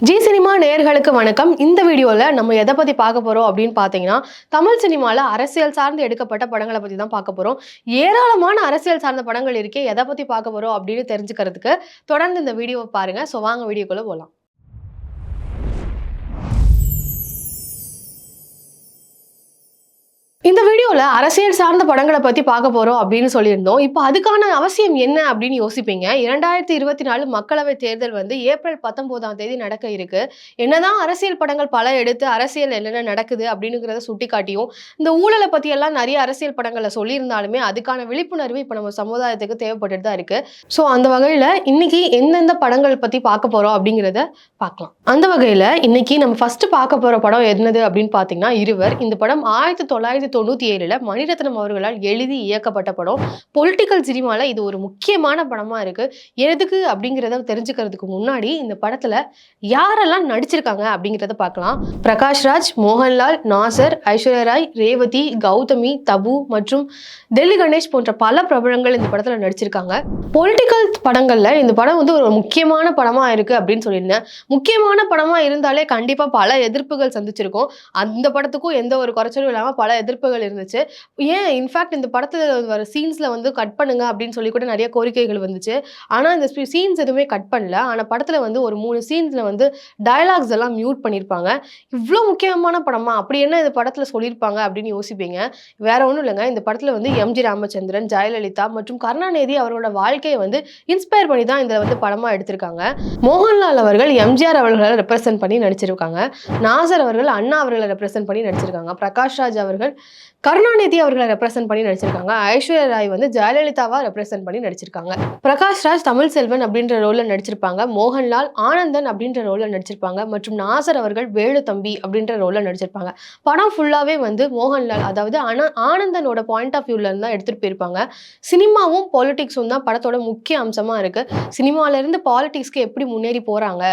G cinema நேயர்களுக்கு வணக்கம். இந்த வீடியோவில் நம்ம எதை பற்றி பார்க்க போகிறோம் அப்படின்னு பார்த்தீங்கன்னா தமிழ் சினிமாவில் அரசியல் சார்ந்து எடுக்கப்பட்ட படங்களை பற்றி தான் பார்க்க போகிறோம் ஏராளமான அரசியல் சார்ந்த படங்கள் இருக்கே எதை பற்றி பார்க்க போகிறோம் அப்படின்னு தெரிஞ்சுக்கிறதுக்கு தொடர்ந்து இந்த வீடியோவை பாருங்கள் ஸோ வாங்க வீடியோக்குள்ளே போகலாம் இந்த வீடியோவில் அரசியல் சார்ந்த படங்களை பற்றி பார்க்க போகிறோம் அப்படின்னு சொல்லியிருந்தோம். இப்போ அதுக்கான அவசியம் என்ன அப்படின்னு யோசிப்பீங்க? இரண்டாயிரத்தி இருபத்தி நாலு மக்களவை தேர்தல் வந்து ஏப்ரல் பத்தொம்போதாம் தேதி நடக்க இருக்கு. என்னதான் அரசியல் படங்கள் பல எடுத்து அரசியல் என்னென்ன நடக்குது அப்படிங்கிறத சுட்டி காட்டியும் இந்த ஊழலை பற்றியெல்லாம் நிறைய அரசியல் படங்களை சொல்லியிருந்தாலுமே அதுக்கான விழிப்புணர்வு இப்போ நம்ம சமுதாயத்துக்கு தேவைப்பட்டுட்டு தான் இருக்கு. ஸோ அந்த வகையில் இன்னைக்கு எந்தெந்த படங்கள் பற்றி பார்க்க போகிறோம் அப்படிங்கிறத பார்க்கலாம். அந்த வகையில் இன்னைக்கு நம்ம ஃபர்ஸ்ட் பார்க்க போகிற படம் என்னது அப்படின்னு பார்த்தீங்கன்னா இருவர். இந்த படம் ஆயிரத்தி தொள்ளாயிரத்தி தொண்ணூற்றி ஏழில் மணிரத்னம் அவர்களால் எழுதி இயக்கப்பட்ட படம். பொலிட்டிக்கல் சினிமாவில் இது ஒரு முக்கியமான படமாக இருக்குது எதுக்கு அப்படிங்கிறத தெரிஞ்சுக்கிறதுக்கு முன்னாடி இந்த படத்தில் யாரெல்லாம் நடிச்சிருக்காங்க அப்படிங்கிறத பார்க்கலாம். பிரகாஷ்ராஜ் மோகன்லால் நாசர் ஐஸ்வர்யா ராய் ரேவதி கௌதமி தபு மற்றும் டெல்லி கணேஷ் போன்ற பல பிரபலங்கள் இந்த படத்தில் நடிச்சிருக்காங்க. பொலிட்டிக்கல் படங்களில் இந்த படம் வந்து ஒரு முக்கியமான படமாக இருக்குது அப்படின்னு சொல்லியிருந்தேன். முக்கியமான படமாக இருந்தாலே கண்டிப்பாக பல எதிர்ப்புகள் சந்திச்சிருக்கும். அந்த படத்துக்கும் எந்த ஒரு குறைச்சலும் இல்லாமல் பல எதிர்ப்பு எதிர்ப்புகள் இருந்துச்சு. ஏன் இன்ஃபேக்ட் இந்த படத்தில் வர சீன்ஸில் வந்து கட் பண்ணுங்க அப்படின்னு சொல்லி கூட நிறைய கோரிக்கைகள் வந்துச்சு. ஆனால் இந்த சீன்ஸ் எதுவுமே கட் பண்ணல. ஆனால் படத்தில் வந்து ஒரு மூணு சீன்ஸில் வந்து டயலாக்ஸ் எல்லாம் மியூட் பண்ணியிருப்பாங்க இவ்வளோ முக்கியமான படமா? அப்படி என்ன இந்த படத்தில் சொல்லியிருப்பாங்க அப்படின்னு யோசிப்பீங்க. வேற ஒன்றும் இல்லைங்க. இந்த படத்தில் வந்து எம்ஜி ராமச்சந்திரன் ஜெயலலிதா மற்றும் கருணாநிதி அவரோட வாழ்க்கையை வந்து இன்ஸ்பயர் பண்ணி தான் இதில் வந்து படமாக எடுத்திருக்காங்க. மோகன்லால் அவர்கள் எம்ஜிஆர் அவர்களை ரெப்ரசென்ட் பண்ணி நடிச்சிருக்காங்க. நாசர் அவர்கள் அண்ணா அவர்களை ரெப்ரசென்ட் பண்ணி நடிச்சிருக்காங்க. பிரகாஷ் ராஜ் அவர்கள் கருணாநிதி அவர்களை ரெப்ரசென்ட் பண்ணி நடிச்சிருக்காங்க. ஐஸ்வர்யா ராய் வந்து ஜெயலலிதாவா ரெப்ரசென்ட் பண்ணி நடிச்சிருக்காங்க. பிரகாஷ் ராஜ் தமிழ் செல்வன் அப்படின்ற ரோலில் நடிச்சிருப்பாங்க. மோகன்லால் ஆனந்தன் அப்படின்ற ரோலில் நடிச்சிருப்பாங்க. மற்றும் நாசர் அவர்கள் வேலு தம்பி அப்படின்ற ரோலில் நடிச்சிருப்பாங்க. படம் ஃபுல்லாகவே வந்து மோகன்லால் அதாவது ஆனா ஆனந்தனோட பாயிண்ட் ஆஃப் வியூல இருந்து தான் எடுத்துகிட்டு போயிருப்பாங்க. சினிமாவும் பாலிடிக்ஸும் தான் படத்தோட முக்கிய அம்சமாக இருக்குது சினிமாலேருந்து பாலிடிக்ஸ்க்கு எப்படி முன்னேறி போகிறாங்க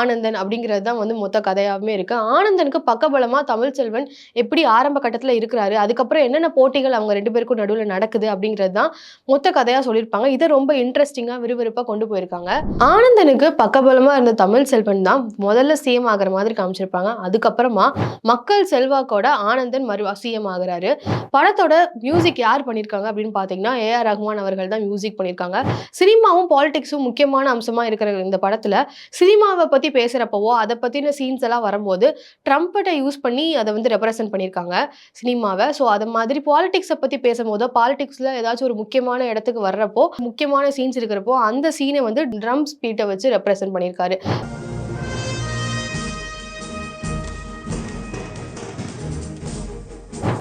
ஆனந்தன் அப்படிங்கிறது தான் வந்து மொத்த கதையாகவே இருக்குது ஆனந்தனுக்கு பக்கபலமாக தமிழ் செல்வன் எப்படி ஆரம்ப கட்டத்தில் இருக்கிறாரு அதுக்கப்புறம் என்னென்ன போட்டிகள் அவங்க ரெண்டு பேருக்கும் நடுவில் நடக்குது அப்படிங்கிறது தான் மொத்த கதையாக சொல்லியிருப்பாங்க. இதை ரொம்ப இன்ட்ரெஸ்டிங்காக விறுவிறுப்பாக கொண்டு போயிருக்காங்க. ஆனந்தனுக்கு பக்கபலமாக இருந்த தமிழ் செல்வன் தான் முதல்ல சிஎம் ஆகிற மாதிரி காமிச்சிருப்பாங்க. அதுக்கப்புறமா மக்கள் செல்வாக்கோட ஆனந்தன் மறு சிஎம் ஆகுறாரு. படத்தோட மியூசிக் யார் பண்ணியிருக்காங்க அப்படின்னு பார்த்தீங்கன்னா ஏஆர் ரஹ்மான் அவர்கள் தான் மியூசிக் பண்ணியிருக்காங்க. சினிமாவும் பாலிடிக்ஸும் முக்கியமான அம்சமாக இருக்கிற இந்த படத்தில் சினிமாவை பற்றி பேசுகிறப்பவோ அதை பற்றின சீன்ஸ் எல்லாம் வரும்போது ட்ரம்பட்டை யூஸ் பண்ணி அதை வந்து ரெப்ரசன்ட் பண்ணியிருக்காங்க. சினிமாவை. ஸோ அது மாதிரி பாலிடிக்ஸை பற்றி பேசும்போதோ பாலிடிக்ஸில் ஏதாச்சும் ஒரு முக்கியமான இடத்துக்கு வர்றப்போ முக்கியமான சீன்ஸ் இருக்கிறப்போ அந்த சீனை வந்து ட்ரம் ஸ்பீட்டை வச்சு ரெப்ரசென்ட் பண்ணியிருக்காரு.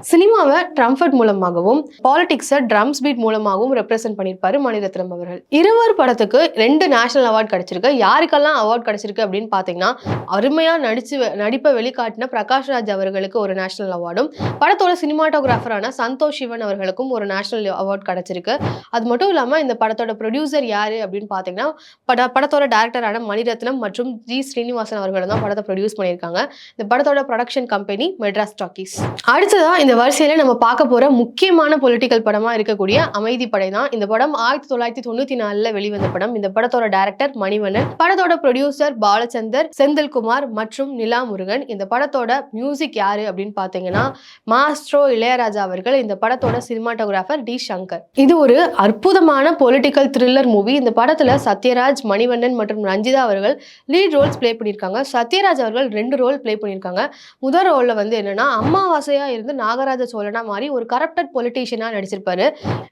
சினிமாவை ட்ரம்ஃபர்ட் மூலமாகவும் பாலிடிக்ஸை ட்ரம்ஸ் பீட் மூலமாகவும் ரெப்ரசென்ட் பண்ணியிருப்பாரு மணிரத்னம் அவர்கள். இருவர் படத்துக்கு ரெண்டு நேஷனல் அவார்ட் கிடைச்சிருக்கு. யாருக்கெல்லாம் அவார்ட் கிடைச்சிருக்கு அப்படின்னு பார்த்தீங்கன்னா அருமையாக நடிச்சு நடிப்பை வெளிக்காட்டின பிரகாஷ் ராஜ் அவர்களுக்கு ஒரு நேஷனல் அவார்டும் படத்தோட சினிமாட்டோகிராஃபரான சந்தோஷ் சிவன் அவர்களுக்கும் ஒரு நேஷனல் அவார்ட் கிடைச்சிருக்கு. அது மட்டும் இல்லாமல் இந்த படத்தோட ப்ரொடியூசர் யார் அப்படின்னு பார்த்தீங்கன்னா பட படத்தோட டேரக்டரான மணிரத்னம் மற்றும் ஜி ஸ்ரீனிவாசன் அவர்கள் தான் படத்தை ப்ரொடியூஸ் பண்ணியிருக்காங்க. இந்த படத்தோட ப்ரொடக்ஷன் கம்பெனி மெட்ராஸ் டாக்கீஸ். அடுத்ததான் இந்த வரிசையில நம்ம பார்க்க போற முக்கியமான பொலிட்டிக்கல் படமா இருக்கக்கூடிய அமைதி படை தான் இந்த படம் ஆயிரத்தி தொள்ளாயிரத்தி தொண்ணூத்தி நாலுல வெளிவந்த படம். இந்த படத்தோட டைரக்டர் மணிவண்ணன் படத்தோட ப்ரொடியூசர் பாலச்சந்தர் செந்தில்குமார் மற்றும் நிலா முருகன் இந்த படத்தோட மியூசிக் யாரு அப்படின்னு பார்த்தீங்கன்னா மாஸ்ட்ரோ இளையராஜா அவர்கள் இந்த படத்தோட சினிமாட்டோகிராஃபர் டி சங்கர். இது ஒரு அற்புதமான பொலிட்டிக்கல் த்ரில்லர் மூவி இந்த படத்துல சத்யராஜ் மணிவண்ணன் மற்றும் ரஞ்சிதா அவர்கள் லீட் ரோல்ஸ் ப்ளே பண்ணியிருக்காங்க. சத்யராஜ் அவர்கள் ரெண்டு ரோல் ப்ளே பண்ணியிருக்காங்க. முதல் ரோல்ல வந்து என்னன்னா அம்மாவாசையா இருந்து நாகராஜ சோழனா மாதிரி ஒரு கரப்டட் பொலிட்டீஷியனா நடிச்சிருப்பாரு.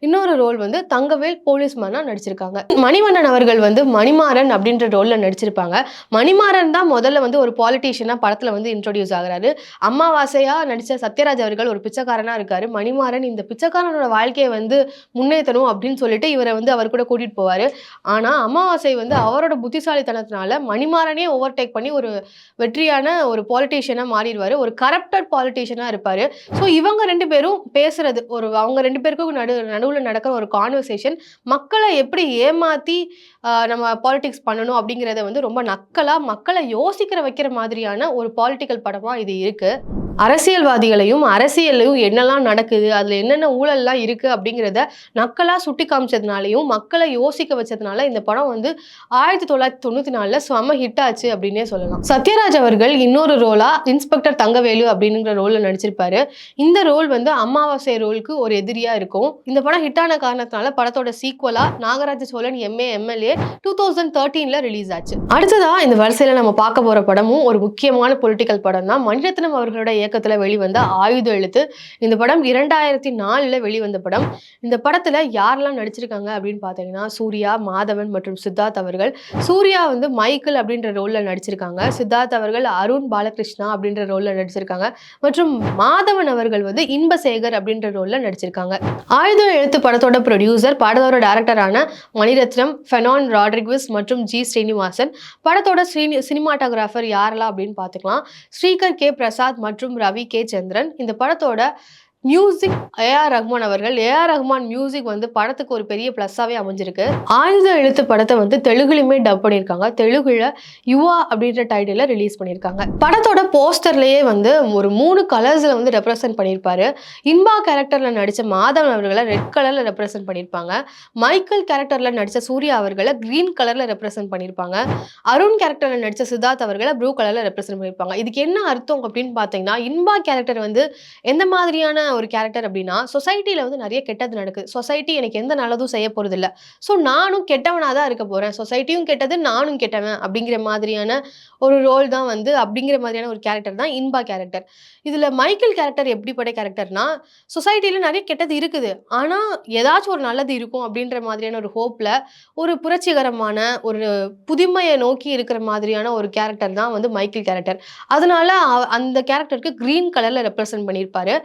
இன்னொரு ரோல் வந்து தங்கவேல் போலீஸ்மேனா நடிச்சிருக்காங்க. மணிவண்ணன் அவர்கள் வந்து மணிமாறன் அப்படின்ற ரோல்ல நடிச்சிருப்பாங்க. மணிமாறன் தான் முதல்ல வந்து ஒரு பாலிட்டிஷியனா படத்துல வந்து இன்ட்ரோடியூஸ் ஆகுறாரு. அம்மாவாசையா நடிச்ச சத்யராஜ் அவர்கள் ஒரு பிச்சைக்காரனா இருக்காரு. மணிமாறன் இந்த பிச்சைக்காரனோட வாழ்க்கையை வந்து முன்னேற்றணும் அப்படின்னு சொல்லிட்டு இவரை வந்து அவர் கூட கூட்டிட்டு போவாரு. ஆனா அமாவாசை வந்து அவரோட புத்திசாலித்தனத்தினால மணிமாறனே ஓவர்டேக் பண்ணி ஒரு வெற்றியான ஒரு பாலிட்டிஷியனா மாறிடுவாரு. ஒரு கரப்டட் பாலிட்டிஷியனா இருப்பாரு. ஸோ இவங்க ரெண்டு பேரும் பேசுறது ஒரு அவங்க ரெண்டு பேருக்கும் நடு நடுவில் நடக்கிற ஒரு கான்வர்சேஷன் மக்களை எப்படி ஏமாத்தி நம்ம பாலிடிக்ஸ் பண்ணணும் அப்படிங்கிறத வந்து ரொம்ப நக்கலா மக்களை யோசிக்கிற வைக்கிற மாதிரியான ஒரு பாலிட்டிக்கல் படமா இது இருக்கு. அரசியல்வாதிகளையும் அரசியல்லையும் என்னெல்லாம் நடக்குது அதில் என்னென்ன ஊழல்லாம் இருக்குது அப்படிங்கிறத நக்கலாக சுட்டி காமிச்சதுனாலையும் மக்களை யோசிக்க வச்சதுனால இந்த படம் வந்து ஆயிரத்தி தொள்ளாயிரத்தி தொண்ணூற்றி நாலில் செம ஹிட் ஆச்சு அப்படின்னே சொல்லலாம். சத்யராஜ் அவர்கள் இன்னொரு ரோலாக இன்ஸ்பெக்டர் தங்கவேலு அப்படிங்கிற ரோலில் நடிச்சிருப்பாரு. இந்த ரோல் வந்து அமாவாசை ரோலுக்கு ஒரு எதிரியாக இருக்கும். இந்த படம் ஹிட்டான காரணத்தினால படத்தோட சீக்குவலாக Nagaraja Cholan MA MLA two thousand தேர்ட்டீனில் release ஆச்சு. அடுத்ததாக இந்த வரிசையில் நம்ம பார்க்க போகிற படமும் ஒரு முக்கியமான பொலிட்டிக்கல் படம் தான் மணிரத்னம் அவர்களோட இயக்கத்தில் வெளிவந்த ஆயுத எழுத்து. இந்த படம் இரண்டாயிரத்தி நாலுல வெளிவந்த படம். இந்த படத்தில் யாரெல்லாம் நடிச்சிருக்காங்க அப்படின்னு பார்த்தீங்கன்னா சூர்யா மாதவன் மற்றும் சித்தார்த் அவர்கள். சூர்யா வந்து மைக்கேல் அப்படின்ற ரோலில் நடிச்சிருக்காங்க. சித்தார்த் அவர்கள் அருண் பாலகிருஷ்ணா அப்படின்ற ரோலில் நடிச்சிருக்காங்க. மற்றும் மாதவன் அவர்கள் வந்து இன்பசேகர் அப்படின்ற ரோலில் நடிச்சிருக்காங்க. ஆயுத எழுத்து படத்தோட ப்ரொடியூசர் படத்தோட டேரக்டரான மணிரத்னம் ஃபெனான் ராட்ரிக்விஸ் மற்றும் ஜி. ஸ்ரீனிவாசன். படத்தோட ஸ்ரீனி சினிமாட்டோகிராஃபர் யாரெல்லாம் அப்படின்னு பார்த்துக்கலாம். ஸ்ரீகர் கே. பிரசாத் மற்றும் ரவி கே. சந்திரன். இந்த படத்தோட மியூசிக் ஏஆர் ரஹ்மான் அவர்கள் ஏஆர் ரஹ்மான் மியூசிக் வந்து படத்துக்கு ஒரு பெரிய ப்ளஸ்ஸாகவே அமைஞ்சிருக்கு. ஆயுத எழுத்து படத்தை வந்து தெலுங்குலையுமே டப் பண்ணியிருக்காங்க. தெலுங்குல யுவா அப்படின்ற டைட்டில் ரிலீஸ் பண்ணியிருக்காங்க. படத்தோட போஸ்டர்லேயே வந்து ஒரு மூணு கலர்ஸில் வந்து ரெப்ரசென்ட் பண்ணியிருப்பாரு. இன்பா கேரக்டரில் நடித்த மாதவன் அவர்களை ரெட் கலரில் ரெப்ரசென்ட் பண்ணியிருப்பாங்க. மைக்கேல் கேரக்டரில் நடித்த சூர்யா அவர்களை க்ரீன் கலரில் ரெப்ரசென்ட் பண்ணியிருப்பாங்க. அருண் கேரக்டரில் நடித்த சித்தார்த் அவர்களை ப்ளூ கலரில் ரெப்ரசென்ட் பண்ணியிருப்பாங்க. இதுக்கு என்ன அர்த்தம் அப்படின்னு பார்த்தீங்கன்னா இன்பா கேரக்டர் வந்து எந்த மாதிரியான ஒரு கேரக்டர் அப்படின்னா சொசைட்டியில் வந்து நிறைய கெட்டது நடக்குது. சொசைட்டி எனக்கு எந்த நல்லதும் செய்ய போகிறதில்ல ஸோ நானும் கெட்டவனாக தான் இருக்க போகிறேன் சொசைட்டியும் கெட்டது நானும் கெட்டவன் அப்படிங்கிற மாதிரியான ஒரு ரோல் தான் வந்து அப்படிங்கிற மாதிரியான ஒரு கேரக்டர் தான் இன்பா கேரக்டர் இதில் மைக்கேல் கேரக்டர் எப்படிப்பட்ட கேரக்டர்னா சொசைட்டியில் நிறைய கெட்டது இருக்குது. ஆனால் ஏதாச்சும் ஒரு நல்லது இருக்கும் அப்படின்ற மாதிரியான ஒரு ஹோப்பில் ஒரு புரட்சிகரமான ஒரு புதுமையை நோக்கி இருக்கிற மாதிரியான ஒரு கேரக்டர் தான் வந்து மைக்கேல் கேரக்டர் அதனால அந்த கேரக்டருக்கு க்ரீன் கலரில் ரெப்ரசன்ட் பண்ணியிருப்பாரு.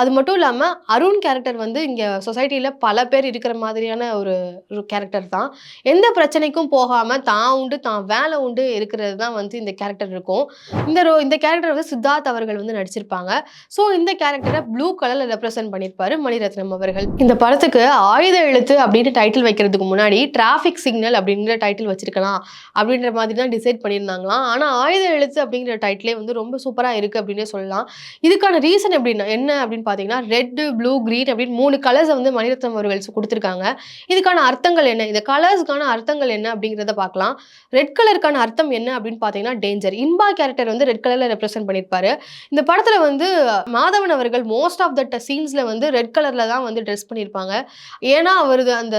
அது மட்டும் இல்லாமல் அருண் கேரக்டர் வந்து இங்கே சொசைட்டியில் பல பேர் இருக்கிற மாதிரியான ஒரு ஒரு கேரக்டர் தான். எந்த பிரச்சனைக்கும் போகாமல் தான் உண்டு தான் வேலை உண்டு இருக்கிறது தான் வந்து இந்த கேரக்டர் இருக்கும். இந்த ரோ இந்த கேரக்டர் வந்து சித்தார்த் அவர்கள் வந்து நடிச்சிருப்பாங்க. ஸோ இந்த கேரக்டரை ப்ளூ கலரில் ரெப்ரசென்ட் பண்ணியிருப்பாரு மணிரத்னம் அவர்கள். இந்த படத்துக்கு ஆயுத எழுத்து அப்படின்னு டைட்டில் வைக்கிறதுக்கு முன்னாடி டிராஃபிக் சிக்னல் அப்படிங்கிற டைட்டில் வச்சிருக்கலாம் அப்படின்ற மாதிரி தான் டிசைட் பண்ணியிருந்தாங்களாம். ஆனால் ஆயுத எழுத்து அப்படிங்கிற டைட்டிலே வந்து ரொம்ப சூப்பராக இருக்குது அப்படின்னே சொல்லலாம். இதுக்கான ரீசன் எப்படின்னா என்ன அப்படின்னு பார்த்தீங்கன்னா ரெட்டு ப்ளூ க்ரீன் அப்படின்னு மூணு கலர்ஸை வந்து மணிரத்னம் அவர்கள் கொடுத்துருக்காங்க. இதுக்கான அர்த்தங்கள் என்ன? இந்த கலர்ஸ்க்கான அர்த்தங்கள் என்ன அப்படிங்கிறத பார்க்கலாம். ரெட் கலருக்கான அர்த்தம் என்ன அப்படின்னு பார்த்தீங்கன்னா டேஞ்சர் இன்பா கேரக்டர் வந்து ரெட் கலரில் ரெப்ரசென்ட் பண்ணியிருப்பாரு இந்த படத்தில் வந்து மாதவன் அவர்கள் மோஸ்ட் ஆஃப் த சீன்ஸில் வந்து ரெட் கலரில் தான் வந்து ட்ரெஸ் பண்ணியிருப்பாங்க ஏன்னா அவரது அந்த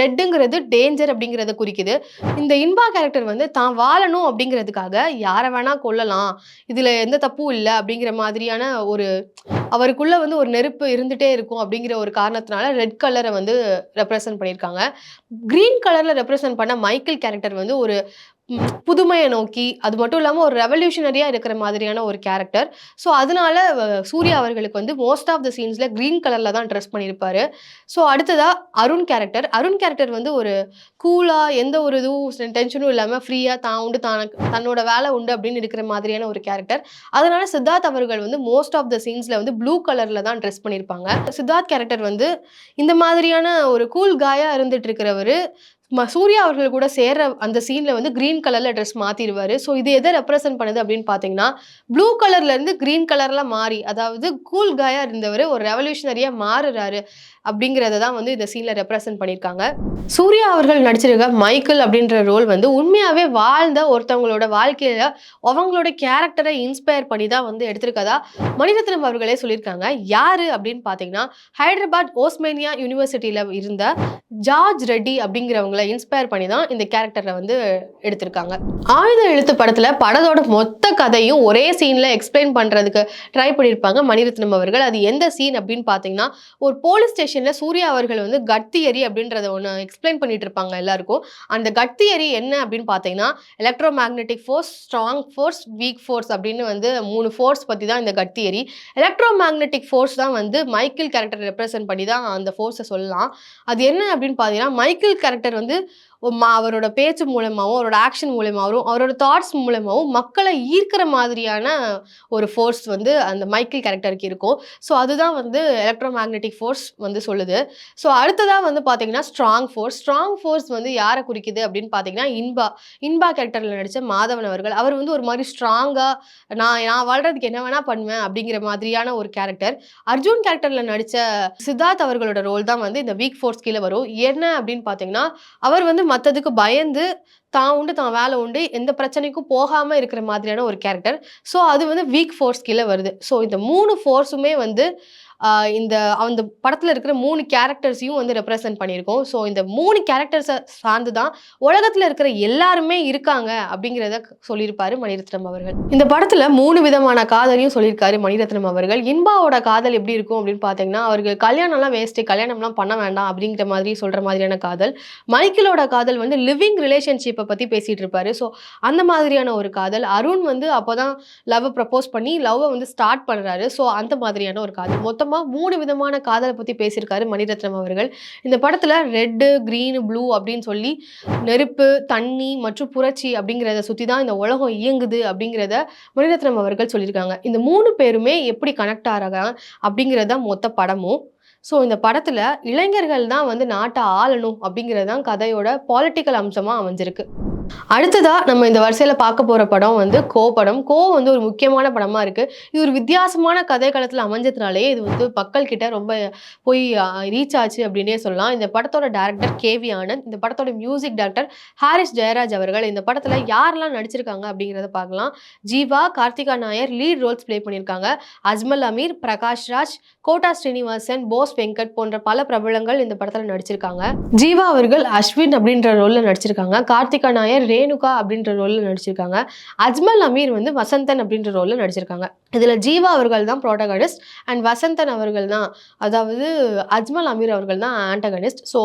ரெட்டுங்கிறது டேஞ்சர் அப்படிங்கிறத குறிக்குது. இந்த இன்பா கேரக்டர் வந்து தான் வாழணும் அப்படிங்கிறதுக்காக யாரை வேணா கொல்லலாம். இதுல எந்த தப்பும் இல்லை அப்படிங்கிற மாதிரியான ஒரு அவருக்குள்ள வந்து ஒரு நெருப்பு இருந்துட்டே இருக்கும் அப்படிங்கிற ஒரு காரணத்தினால ரெட் கலரை வந்து ரெப்ரசன்ட் பண்ணியிருக்காங்க க்ரீன் கலர்ல ரெப்ரசன்ட் பண்ண மைக்கேல் கேரக்டர் வந்து ஒரு புதுமையை நோக்கி அது மட்டும் இல்லாமல் ஒரு ரெவல்யூஷனரியாக இருக்கிற மாதிரியான ஒரு கேரக்டர் ஸோ அதனால சூர்யா அவர்களுக்கு வந்து மோஸ்ட் ஆஃப் த சீன்ஸில் க்ரீன் கலரில் தான் ட்ரெஸ் பண்ணியிருப்பாரு. ஸோ அடுத்ததாக அருண் கேரக்டர் அருண் கேரக்டர் வந்து ஒரு கூலாக எந்த ஒரு இதுவும் டென்ஷனும் இல்லாமல் ஃப்ரீயாக தான் உண்டு தனக்கு தன்னோட வேலை உண்டு அப்படின்னு இருக்கிற மாதிரியான ஒரு கேரக்டர் அதனால சித்தார்த் அவர்கள் வந்து மோஸ்ட் ஆஃப் த சீன்ஸில் வந்து ப்ளூ கலரில் தான் ட்ரெஸ் பண்ணியிருப்பாங்க. சித்தார்த் கேரக்டர் வந்து இந்த மாதிரியான ஒரு கூல் காயாக இருந்துட்டு இருக்கிறவர் சூர்யா அவர்கள் கூட சேர்ற அந்த சீன்ல வந்து கிரீன் கலர்ல ட்ரெஸ் மாத்திடுவாரு. ஸோ இது எதை ரெப்ரசென்ட் பண்ணுது அப்படின்னு பார்த்தீங்கன்னா ப்ளூ கலர்ல இருந்து கிரீன் கலர்ல மாறி அதாவது கூல் காயா இருந்தவர் ஒரு ரெவல்யூஷனரியா மாறுறாரு. அப்படிங்கிறத தான் வந்து இந்த சீனில் ரெப்ரசன்ட் பண்ணியிருக்காங்க. சூர்யா அவர்கள் நடிச்சிருக்க மைக்கேல் அப்படின்ற ரோல் வந்து உண்மையாகவே வாழ்ந்த ஒருத்தவங்களோட வாழ்க்கையில் அவங்களோட கேரக்டரை இன்ஸ்பயர் பண்ணி தான் வந்து எடுத்திருக்கதா மணிரத்னம் அவர்களே சொல்லியிருக்காங்க. யார் அப்படின்னு பார்த்தீங்கன்னா ஹைதராபாத் ஓஸ்மேனியா யூனிவர்சிட்டியில் இருந்த ஜார்ஜ் ரெட்டி அப்படிங்கிறவங்கள இன்ஸ்பயர் பண்ணி தான் இந்த கேரக்டரை வந்து எடுத்திருக்காங்க. ஆயுத எழுத்து படத்தில் படத்தோட மொத்த கதையும் ஒரே சீனில் எக்ஸ்பிளைன் பண்ணுறதுக்கு ட்ரை பண்ணியிருப்பாங்க மணிரத்னம் அவர்கள். அது எந்த சீன் அப்படின்னு பார்த்தீங்கன்னா ஒரு போலீஸ் ஸ்டேஷன் ஸ்டேஷன்ல சூர்யா அவர்கள் வந்து கட் தியரி அப்படின்றத ஒன்று எக்ஸ்பிளைன் பண்ணிட்டு இருப்பாங்க எல்லாருக்கும். அந்த கட் தியரி என்ன அப்படின்னு பார்த்தீங்கன்னா electromagnetic force strong force weak force அப்படின்னு வந்து மூணு ஃபோர்ஸ் பற்றி தான் இந்த GUT theory electromagnetic force தான் வந்து மைக்கேல் கேரக்டர் ரெப்ரசென்ட் பண்ணி தான் அந்த ஃபோர்ஸை சொல்லலாம். அது என்ன அப்படின்னு பார்த்தீங்கன்னா மைக்கேல் கேரக்டர் வந்து அவரோட பேச்சு மூலமாகவும் அவரோட ஆக்ஷன் மூலமாகவும் அவரோட தாட்ஸ் மூலமாகவும் மக்களை ஈர்க்கிற மாதிரியான ஒரு ஃபோர்ஸ் வந்து அந்த மைக்கேல் கேரக்டருக்கு இருக்கும். ஸோ அதுதான் வந்து எலக்ட்ரோ மேக்னெட்டிக் ஃபோர்ஸ் வந்து சொல்லுது. ஸோ அடுத்ததாக வந்து பார்த்தீங்கன்னா ஸ்ட்ராங் ஃபோர்ஸ் ஸ்ட்ராங் ஃபோர்ஸ் வந்து யாரை குறிக்குது அப்படின்னு பார்த்தீங்கன்னா இன்பா இன்பா கேரக்டரில் நடித்த மாதவன் அவர்கள். அவர் வந்து ஒரு மாதிரி ஸ்ட்ராங்காக நான் நான் வாழ்கிறதுக்கு என்ன வேணால் பண்ணுவேன் அப்படிங்கிற மாதிரியான ஒரு கேரக்டர் அர்ஜுன் கேரக்டரில் நடித்த சித்தார்த் அவர்களோட ரோல் தான் வந்து இந்த வீக் ஃபோர்ஸ் கீழே வரும். என்ன அப்படின்னு பார்த்தீங்கன்னா அவர் வந்து மற்றதுக்கு பயந்து தான் உண்டு தான் வேலை உண்டு எந்த பிரச்சனைக்கும் போகாமல் இருக்கிற மாதிரியான ஒரு கேரக்டர் ஸோ அது வந்து வீக் ஃபோர்ஸ் கீழே வருது. ஸோ இந்த மூணு ஃபோர்ஸுமே வந்து இந்த அந்த படத்தில் இருக்கிற மூணு கேரக்டர்ஸையும் வந்து ரெப்ரசன்ட் பண்ணியிருக்கோம். ஸோ இந்த மூணு கேரக்டர்ஸை சார்ந்து தான் உலகத்தில் இருக்கிற எல்லாருமே இருக்காங்க அப்படிங்கிறத சொல்லியிருப்பாரு மணிரத்னம் அவர்கள். இந்த படத்தில் மூணு விதமான காதலையும் சொல்லியிருக்காரு மணிரத்னம் அவர்கள். இன்பாவோட காதல் எப்படி இருக்கும் அப்படின்னு பார்த்தீங்கன்னா அவருக்கு கல்யாணம்லாம் வேஸ்ட்டு கல்யாணம்லாம் பண்ண வேண்டாம் அப்படிங்கிற மாதிரி சொல்கிற மாதிரியான காதல். மைக்கேலோட காதல் வந்து லிவிங் ரிலேஷன்ஷிப்பை பற்றி பேசிகிட்டு இருப்பாரு. ஸோ அந்த மாதிரியான ஒரு காதல். அருண் வந்து அப்போ தான் லவ் ப்ரப்போஸ் பண்ணி லவ்வை வந்து ஸ்டார்ட் பண்ணுறாரு ஸோ அந்த மாதிரியான ஒரு காதல். மொத்தம் மொத்தமாக மூணு விதமான காதலை பற்றி பேசியிருக்காரு மணிரத்னம் அவர்கள். இந்த படத்தில் ரெட்டு க்ரீனு ப்ளூ அப்படின்னு சொல்லி நெருப்பு தண்ணி மற்றும் புரட்சி அப்படிங்கிறத சுற்றி தான் இந்த உலகம் இயங்குது அப்படிங்கிறத மணிரத்னம் அவர்கள் சொல்லியிருக்காங்க. இந்த மூணு பேருமே எப்படி கனெக்ட் ஆகிறாங்க அப்படிங்கிறது தான் மொத்த படமும். ஸோ இந்த படத்தில் இளைஞர்கள் தான் வந்து நாட்டை ஆளணும் அப்படிங்கிறது தான் கதையோட பாலிட்டிக்கல் அம்சமாக அமைஞ்சிருக்கு. அடுத்ததாக நம்ம இந்த வரிசையில் பார்க்க போகிற படம் வந்து கோ படம். கோ வந்து ஒரு முக்கியமான படமாக இருக்குது இது ஒரு வித்தியாசமான கதை காலத்தில் அமைஞ்சதுனாலே இது வந்து மக்கள் கிட்ட ரொம்ப போய் ரீச் ஆச்சு அப்படின்னே சொல்லலாம். இந்த படத்தோட டேரக்டர் கேவி ஆனந்த் இந்த படத்தோட மியூசிக் டேரக்டர் ஹாரிஸ் ஜெயராஜ் அவர்கள் இந்த படத்தில் யாரெல்லாம் நடிச்சிருக்காங்க அப்படிங்கிறத பார்க்கலாம். Jiiva Karthika Nair lead roles play பண்ணியிருக்காங்க. அஜ்மல் அமீர் பிரகாஷ் ராஜ் கோட்டா ஸ்ரீனிவாசன் போஸ் வெங்கட் போன்ற பல பிரபலங்கள் இந்த படத்தில் நடிச்சிருக்காங்க. ஜீவா அவர்கள் அஸ்வின் அப்படின்ற ரோலில் நடிச்சிருக்காங்க. கார்த்திகா நாயர் ரேணுகா அப்படின்ற ரோலில் நடிச்சிருக்காங்க. அஜ்மல் அமீர் வந்து வசந்தன் அப்படின்ற ரோலில் நடிச்சிருக்காங்க. இதில் ஜீவா அவர்கள் தான் ப்ரோட்டகனிஸ்ட் அண்ட் வசந்தன் அவர்கள் தான் அதாவது அஜ்மல் அமீர் அவர்கள் தான் ஆண்டகனிஸ்ட் ஸோ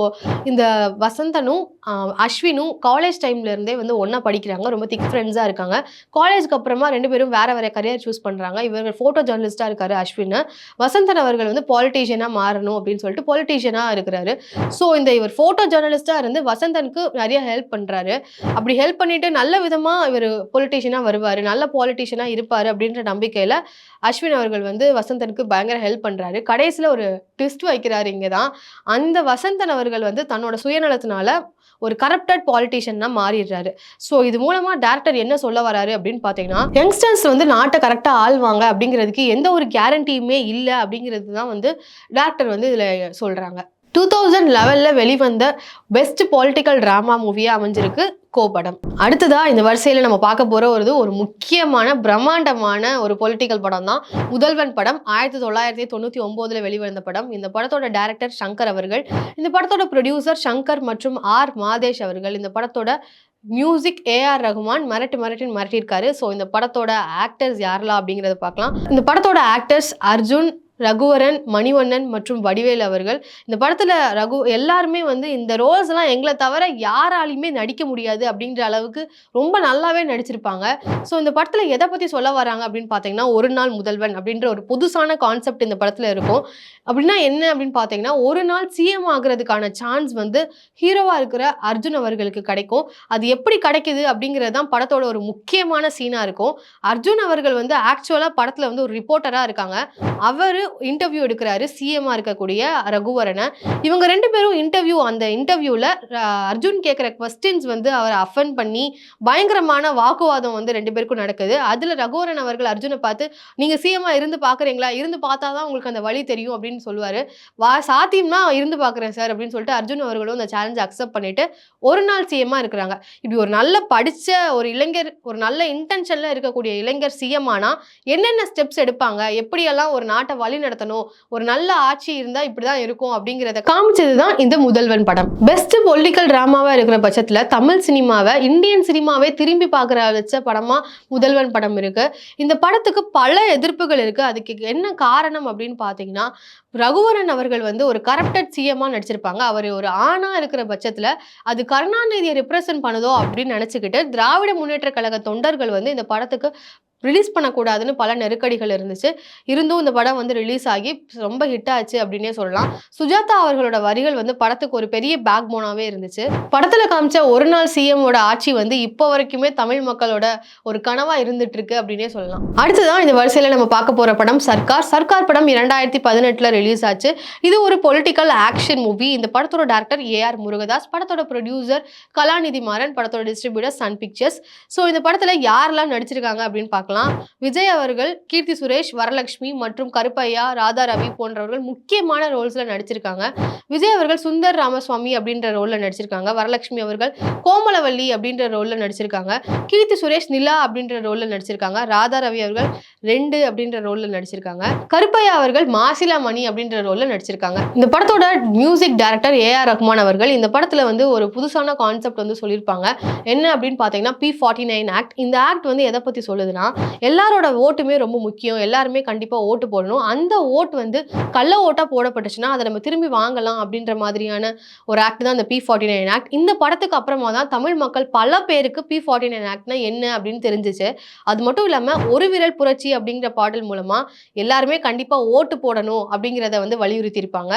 இந்த வசந்தனும் அஸ்வினும் காலேஜ் டைம்ல இருந்தே வந்து ஒன்றா படிக்கிறாங்க. ரொம்ப திக் ஃப்ரெண்ட்ஸாக இருக்காங்க. காலேஜுக்கு அப்புறமா ரெண்டு பேரும் வேறு வேறு கரியர் சூஸ் பண்ணுறாங்க இவர்கள் ஃபோட்டோ ஜேர்னலிஸ்டாக இருக்காரு அஸ்வின். வசந்தன் அவர்கள் வந்து பாலிட்டிஷியனாக மாறணும் அப்படின்னு சொல்லிட்டு பாலிட்டிஷியனாக இருக்கிறாரு. ஸோ இந்த இவர் ஃபோட்டோ ஜேர்னலிஸ்ட்டாக இருந்து வசந்தனுக்கு நிறைய ஹெல்ப் பண்ணுறாரு அப்படி ஹெல்ப் பண்ணிட்டு நல்ல விதமாக இவர் பொலிட்டீஷியனாக வருவார் நல்ல பாலிட்டிஷியனாக இருப்பார் அப்படின்ற நம்பிக்கையில் அஸ்வின் அவர்கள் வந்து வசந்தனுக்கு பயங்கர ஹெல்ப் பண்ணுறாரு கடைசியில் ஒரு ட்விஸ்ட் வைக்கிறாரு இங்கே தான் அந்த வசந்தன் அவர்கள் வந்து தன்னோட சுயநலத்தினால ஒரு கரப்டட் பாலிட்டிஷியன்னா மாறிடுறாரு. ஸோ இது மூலமா டேரக்டர் என்ன சொல்ல வராரு அப்படின்னு பார்த்தீங்கன்னா யங்ஸ்டர்ஸ் வந்து நாட்டை கரெக்டாக ஆள்வாங்க அப்படிங்கிறதுக்கு எந்த ஒரு கேரண்டியுமே இல்லை அப்படிங்கிறது தான் வந்து டேரக்டர் வந்து இதில் சொல்கிறாங்க டூ தௌசண்ட் லெவலில் வெளிவந்த பெஸ்ட் பொலிட்டிக்கல் ட்ராமா மூவியாக அமைஞ்சிருக்கு கோபடம். அடுத்ததா இந்த வரிசையில் நம்ம பார்க்க போகிற ஒரு ஒரு முக்கியமான பிரம்மாண்டமான ஒரு பொலிட்டிக்கல் படம் தான் முதல்வன் படம். ஆயிரத்தி தொள்ளாயிரத்தி தொண்ணூற்றி ஒம்போதில் வெளிவந்த படம். இந்த படத்தோட டேரக்டர் சங்கர் அவர்கள் இந்த படத்தோட ப்ரொடியூசர் சங்கர் மற்றும் ஆர் மாதேஷ் அவர்கள் இந்த படத்தோட மியூசிக் ஏஆர் ரகுமான் மிரட்டு மிரட்டின்னு மிரட்டியிருக்காரு. ஸோ இந்த படத்தோட ஆக்டர்ஸ் யாரெல்லாம் அப்படிங்கிறத பார்க்கலாம். இந்த படத்தோட ஆக்டர்ஸ் அர்ஜுன் ரகுவரன் மணிவண்ணன் மற்றும் வடிவேல் அவர்கள். இந்த படத்தில் ரகு எல்லாருமே வந்து இந்த ரோல்ஸ் எல்லாம் எங்களை தவிர யாராலையுமே நடிக்க முடியாது அப்படின்ற அளவுக்கு ரொம்ப நல்லாவே நடிச்சிருப்பாங்க. ஸோ இந்த படத்தில் எதை பற்றி சொல்ல வராங்க அப்படின்னு பார்த்தீங்கன்னா ஒரு நாள் முதல்வன் அப்படின்ற ஒரு புதுசான கான்செப்ட் இந்த படத்தில் இருக்கும். அப்படின்னா என்ன அப்படின்னு பார்த்தீங்கன்னா ஒரு நாள் சிஎம் ஆகுறதுக்கான சான்ஸ் வந்து ஹீரோவாக இருக்கிற அர்ஜுன் அவர்களுக்கு கிடைக்கும். அது எப்படி கிடைக்குது அப்படிங்கிறது தான் படத்தோட ஒரு முக்கியமான சீனாக இருக்கும். அர்ஜுன் அவர்கள் வந்து ஆக்சுவலாக படத்தில் வந்து ஒரு ரிப்போர்ட்டராக இருக்காங்க. அவர் இன்டர்வியூ எடுக்கிறாரு சிஎம்மாக இருக்கக்கூடிய ரகுவரனை. இவங்க ரெண்டு பேரும் இன்டர்வியூ அந்த இன்டர்வியூவில் அர்ஜுன் கேட்குற கொஸ்டின்ஸ் வந்து அவரை அஃபன் பண்ணி பயங்கரமான வாக்குவாதம் வந்து ரெண்டு பேருக்கும் நடக்குது. அதில் ரகுவரன் அவர்கள் அர்ஜுனை பார்த்து நீங்கள் சிஎம்மாக இருந்து பார்க்குறீங்களா இருந்து பார்த்தா தான் உங்களுக்கு அந்த வழி தெரியும் அப்படின்னு சொல்லுவார். வா சாத்தியம்னா இருந்து பார்க்குறேன் சார் அப்படின்னு சொல்லிட்டு அர்ஜுன் அவர்களும் அந்த சேலஞ்சை அக்செப்ட் பண்ணிட்டு ஒரு நாள் சிஎம்மாக இருக்கிறாங்க. இப்படி ஒரு நல்ல படித்த ஒரு இளைஞர் ஒரு நல்ல இன்டென்ஷனில் இருக்கக்கூடிய இளைஞர் சிஎம் ஆனால் என்னென்ன ஸ்டெப்ஸ் எடுப்பாங்க? எப்படியெல்லாம் ஒரு நாட்டை வழி நடத்தணும் ஒரு நல்ல ஆட்சி இருந்தால் இப்படி தான் இருக்கும் அப்படிங்கிறத காமிச்சது தான் இந்த முதல்வன் படம். பெஸ்ட் பொலிட்டிக்கல் ட்ராமாவாக இருக்கிற பட்சத்தில் தமிழ் சினிமாவை இந்தியன் சினிமாவே திரும்பி பார்க்குற வச்ச படமாக முதல்வன் படம் இருக்கு. இந்த படத்துக்கு பல எதிர்ப்புகள் இருக்கு. அதுக்கு என்ன காரணம் அப்படின்னு பார்த்தீங்கன்னா ரகுவரன் அவர்கள் வந்து ஒரு கரப்டட் சிஎம்மா நடிச்சிருப்பாங்க. அவர் ஒரு ஆணா இருக்கிற பட்சத்தில் அது கருணாநிதியை ரிப்ரசன்ட் பண்ணுதோ அப்படின்னு நினச்சிக்கிட்டு திராவிட முன்னேற்ற கழக தொண்டர்கள் வந்து இந்த படத்துக்கு ரிலீஸ் பண்ணக்கூடாதுன்னு பல நெருக்கடிகள் இருந்துச்சு. இருந்தும் இந்த படம் வந்து ரிலீஸ் ஆகி ரொம்ப ஹிட் ஆச்சு அப்படின்னே சொல்லலாம். சுஜாதா அவர்களோட வரிகள் வந்து படத்துக்கு ஒரு பெரிய பேக் போனாவே இருந்துச்சு. படத்துல காமிச்ச ஒரு நாள் சிஎம்மோட ஆட்சி வந்து இப்போ வரைக்குமே தமிழ் மக்களோட ஒரு கனவா இருந்துட்டு இருக்கு அப்படின்னே சொல்லலாம். அடுத்ததான் இந்த வரிசையில நம்ம பார்க்க போற படம் சர்க்கார் சர்க்கார் படம் இரண்டாயிரத்தி பதினெட்டுல ரிலீஸ் ஆச்சு. இது ஒரு பொலிட்டிக்கல் ஆக்ஷன் மூவி இந்த படத்தோட டேரக்டர் ஏ ஆர் முருகதாஸ் படத்தோட ப்ரொடியூசர் கலாநிதி மாறன் படத்தோட டிஸ்ட்ரிபியூட்டர் சன் பிக்சர்ஸ் ஸோ இந்த படத்துல யாரெல்லாம் நடிச்சிருக்காங்க அப்படின்னு பார்க்கலாம். விஜய் அவர்கள் கீர்த்தி சுரேஷ் வரலட்சுமி மற்றும் கருப்பையா ராதா ரவி போன்றவர்கள் முக்கியமான ரோல்ஸில் நடிச்சிருக்காங்க. விஜய் அவர்கள் சுந்தர் ராமசுவாமி அப்படின்ற ரோலில் நடிச்சிருக்காங்க. வரலட்சுமி அவர்கள் கோமலவல்லி அப்படின்ற ரோலில் நடிச்சிருக்காங்க. கீர்த்தி சுரேஷ் நிலா அப்படின்ற ரோலில் நடிச்சிருக்காங்க. ராதா ரவி அவர்கள் ரெண்டு அப்படின்ற ரோலில் நடிச்சிருக்காங்க. கருப்பையா அவர்கள் மாசிலா மணி அப்படின்ற ரோலில் நடிச்சிருக்காங்க. இந்த படத்தோட music director A R Rahman அவர்கள் இந்த படத்தில் வந்து ஒரு புதுசான கான்செப்ட் வந்து சொல்லியிருப்பாங்க. என்ன அப்படின்னு பார்த்தீங்கன்னா பி ஃபார்ட்டி நைன் ஆக்ட் இந்த ஆக்ட் வந்து எதை பற்றி சொல்லுதுன்னா எல்லாரோட ஓட்டுமே ரொம்ப முக்கியம். எல்லாருமே கண்டிப்பாக ஓட்டு போடணும். அந்த ஓட்டு வந்து கள்ள ஓட்டாக போடப்பட்டுச்சுன்னா அதை நம்ம திரும்பி வாங்கலாம் அப்படின்ற மாதிரியான ஒரு ஆக்ட் தான் இந்த பி ஃபார்ட்டி நைன் ஆக்ட் இந்த படத்துக்கு அப்புறமா தான் தமிழ் மக்கள் பல பேருக்கு பி ஃபார்ட்டி நைன் ஆக்ட்னா என்ன அப்படின்னு தெரிஞ்சிச்சு. அது மட்டும் இல்லாமல் ஒரு விரல் புரட்சி அப்படிங்கிற பாடல் மூலமாக எல்லாருமே கண்டிப்பாக ஓட்டு போடணும் அப்படிங்கிறத வந்து வலியுறுத்தியிருப்பாங்க.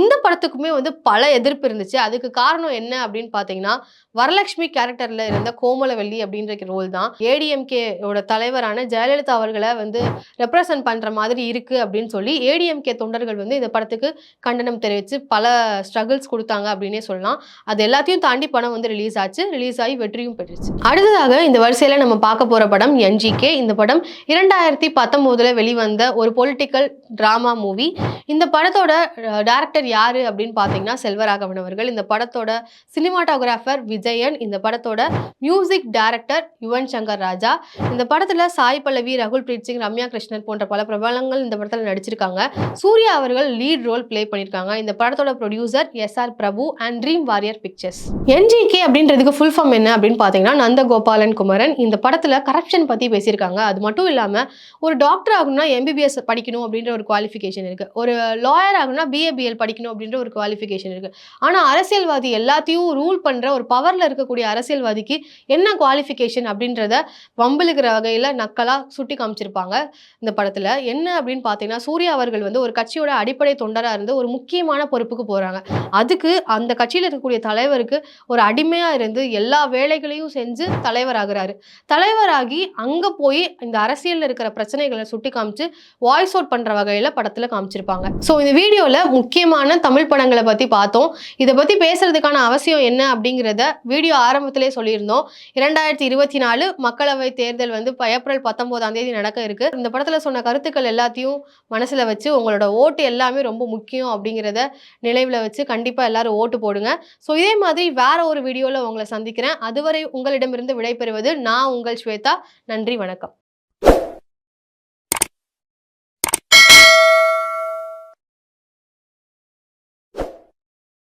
இந்த படத்துக்குமே வந்து பல எதிர்ப்பு இருந்துச்சு. அதுக்கு காரணம் என்ன அப்படின்னு பார்த்தீங்கன்னா வரலட்சுமி கேரக்டரில் இருந்த கோமலவல்லி அப்படின்ற ரோல் தான். ஏடிஎம்கேயோட தலைவர் தலைவரான ஜெயலலிதா அவர்களை வந்து ரெப்ரசன்ட் பண்ணுற மாதிரி இருக்கு அப்படின்னு சொல்லி ஏடிஎம்கே தொண்டர்கள் வந்து இந்த படத்துக்கு கண்டனம் தெரிவித்து பல ஸ்ட்ரகிள்ஸ் கொடுத்தாங்க அப்படின்னே சொல்லலாம். அது எல்லாத்தையும் தாண்டி படம் வந்து ரிலீஸ் ஆச்சு. ரிலீஸ் ஆகி வெற்றியும் பெற்றுச்சு. அடுத்ததாக இந்த வரிசையில் நம்ம பார்க்க போகிற படம் என்ஜிகே இந்த படம் இரண்டாயிரத்தி பத்தொம்போதில் வெளிவந்த ஒரு பொலிட்டிக்கல் ட்ராமா மூவி இந்த படத்தோட டேரக்டர் யார் அப்படின்னு பார்த்தீங்கன்னா செல்வராகவன் அவர்கள். இந்த படத்தோட சினிமாட்டோகிராஃபர் விஜயன். இந்த படத்தோட மியூசிக் டைரக்டர் யுவன் சங்கர் ராஜா. இந்த படத்தில் சாய் பல்லவி ரகுல் பிரீத் சிங் ரம்யா கிருஷ்ணன் போன்ற பல பிரபலங்கள் இந்த படத்தில் நடிச்சிருக்காங்க. சூர்யா அவர்கள் லீட் ரோல் ப்ளே பண்ணியிருக்காங்க இந்த படத்தோட producer S R Prabhu and dream warrior pictures NGK அப்படின்றதுக்கு ஃபுல் ஃபார்ம் என்ன அப்படின்னு பார்த்தீங்கன்னா நந்தகோபாலன் குமரன். இந்த படத்தில் கரப்ஷன் பற்றி பேசியிருக்காங்க. அது மட்டும் இல்லாமல் ஒரு டாக்டர் ஆகணும்னா எம்பிபிஎஸ் படிக்கணும் அப்படின்ற ஒரு குவாலிஃபிகேஷன் இருக்குது ஒரு லாயர் ஆகணும்னா பிஏபிஎல் படிக்கணும் அப்படின்ற ஒரு குவாலிஃபிகேஷன் இருக்குது ஆனால் அரசியல்வாதி எல்லாத்தையும் ரூல் பண்ணுற ஒரு பவரில் இருக்கக்கூடிய அரசியல்வாதிக்கு என்ன குவாலிஃபிகேஷன் அப்படின்றத வம்பிழுக்கிற வகையில் நக்கலாக சுட்டி காமிச்சிருப்பாங்க இந்த படத்தில். என்ன அப்படின்னு பார்த்தீங்கன்னா சூர்யா அவர்கள் வந்து ஒரு கட்சியோட அடிப்படை தொண்டராக இருந்து ஒரு முக்கியமான பொறுப்புக்கு போகிறாங்க அதுக்கு அந்த கட்சியில் இருக்கக்கூடிய தலைவருக்கு ஒரு அடிமையாக இருந்து எல்லா வேலைகளையும் செஞ்சு தலைவராகிறாரு. தலைவராகி அங்கே போய் இந்த அரசியலில் இருக்கிற பிரச்சனைகளை சுட்டி காமிச்சு வாய்ஸ் அவுட் பண்ணுற வகையில் படத்தில் காமிச்சிருப்பாங்க. ஸோ இந்த வீடியோவில் முக்கியமான தமிழ் படங்களை பற்றி பார்த்தோம். இதை பற்றி பேசுறதுக்கான அவசியம் என்ன அப்படிங்கிறத வீடியோ ஆரம்பத்திலே சொல்லியிருந்தோம். இரண்டாயிரத்தி இருபத்தி நாலு மக்களவை தேர்தல் வந்து இப்ப ஏப்ரல் பத்தொன்பதாம் தேதி நடக்க இருக்கு. இந்த படத்துல சொன்ன கருத்துக்கள் எல்லாத்தையும் மனசுல வச்சு உங்களோட ஓட்டு எல்லாமே ரொம்ப முக்கியம் அப்படிங்கிறத நினைவுல வச்சு கண்டிப்பா எல்லாரும் ஓட்டு போடுங்க. ஸோ இதே மாதிரி வேற ஒரு வீடியோல உங்களை சந்திக்கிறேன். அதுவரை உங்களிடமிருந்து விடைபெறுவது நான் உங்கள் ஸ்வேதா. நன்றி வணக்கம்.